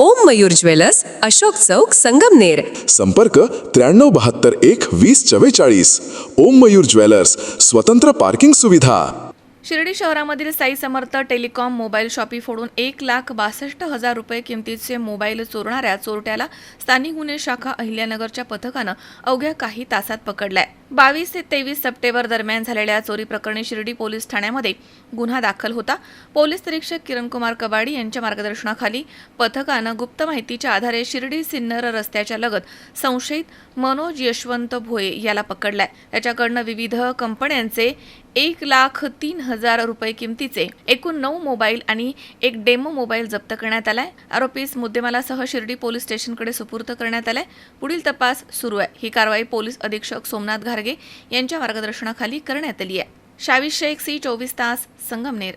ओम Mayur jewellers Ashok Chowk Sangamner. संपर्क त्र्याण्णव बहात्तर एक वीस चव्वेचाळीस. ओम मयूर ज्वेलर्स स्वतंत्र पार्किंग सुविधा. शिर्डी शहरामधील Sai Samarth telecom mobile shoppy फोडून एक लाख बासष्ट हजार रुपये किमतीचे मोबाईल चोरणाऱ्या चोरट्याला स्थानिक गुन्हे शाखा अहिल्यानगरच्या पथकानं अवघ्या काही तासात पकडलाय. बावीस ते तेवीस सप्टेंबर दरम्यान झालेल्या चोरी प्रकरणी शिर्डी पोलीस ठाण्यामध्ये गुन्हा दाखल होता. पोलीस निरीक्षक किरणकुमार कबाडी यांच्या मार्गदर्शनाखाली पथकानं गुप्त माहितीच्या आधारे शिर्डी सिन्नर रस्त्याच्या लगत संशयित मनोज यशवंत भोये याला पकडलाय. त्याच्याकडनं विविध कंपन्यांचे एक लाख तीन हजार रुपये किमतीचे एकूण नऊ मोबाईल आणि एक डेमो मोबाईल जप्त करण्यात आलाय. आरोपीस मुद्देमालासह शिर्डी पोलीस स्टेशनकडे सुपूर्द करण्यात आलाय. पुढील तपास सुरू आहे. ही कारवाई पोलीस अधीक्षक सोमनाथ खारगे यांच्या मार्गदर्शनाखाली करण्यात आली आहे. शावीस शेख सी चोवीस तास संगमनेर